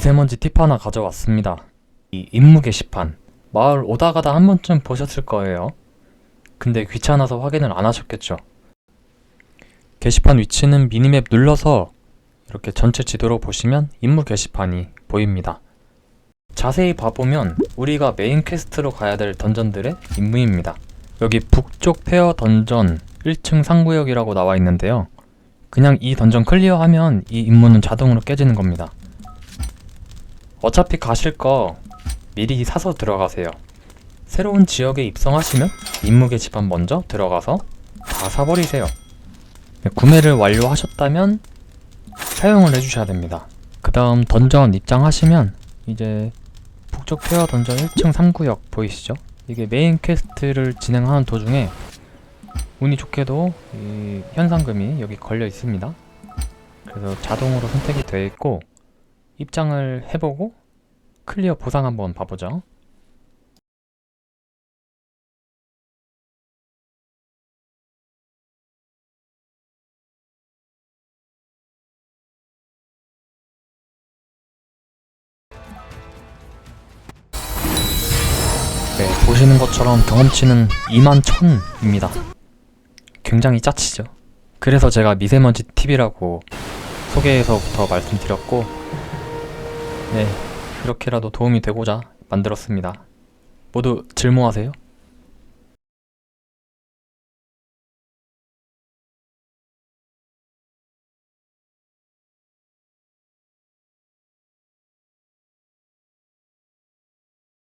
미세먼지 팁 하나 가져왔습니다. 이 임무 게시판. 마을 오다 가다 한 번쯤 보셨을 거예요. 근데 귀찮아서 확인을 안 하셨겠죠. 게시판 위치는 미니맵 눌러서 이렇게 전체 지도로 보시면 임무 게시판이 보입니다. 자세히 봐보면 우리가 메인 퀘스트로 가야 될 던전들의 임무입니다. 여기 북쪽 페어 던전 1층 상구역이라고 나와 있는데요. 그냥 이 던전 클리어하면 이 임무는 자동으로 깨지는 겁니다. 어차피 가실 거 미리 사서 들어가세요. 새로운 지역에 입성하시면 임무 게시판 먼저 들어가서 다 사버리세요. 네, 구매를 완료하셨다면 사용을 해주셔야 됩니다. 그 다음 던전 입장하시면 이제 북쪽 페어 던전 1층 3구역 보이시죠? 이게 메인 퀘스트를 진행하는 도중에 운이 좋게도 이 현상금이 여기 걸려 있습니다. 그래서 자동으로 선택이 되어 있고 입장을 해보고 클리어 보상 한번 봐보죠. 네, 보시는 것처럼 경험치는 2만 1000입니다. 굉장히 짜치죠. 그래서 제가 미세먼지 팁이라고 소개해서부터 말씀드렸고, 네, 그렇게라도 도움이 되고자 만들었습니다. 모두 질모하세요.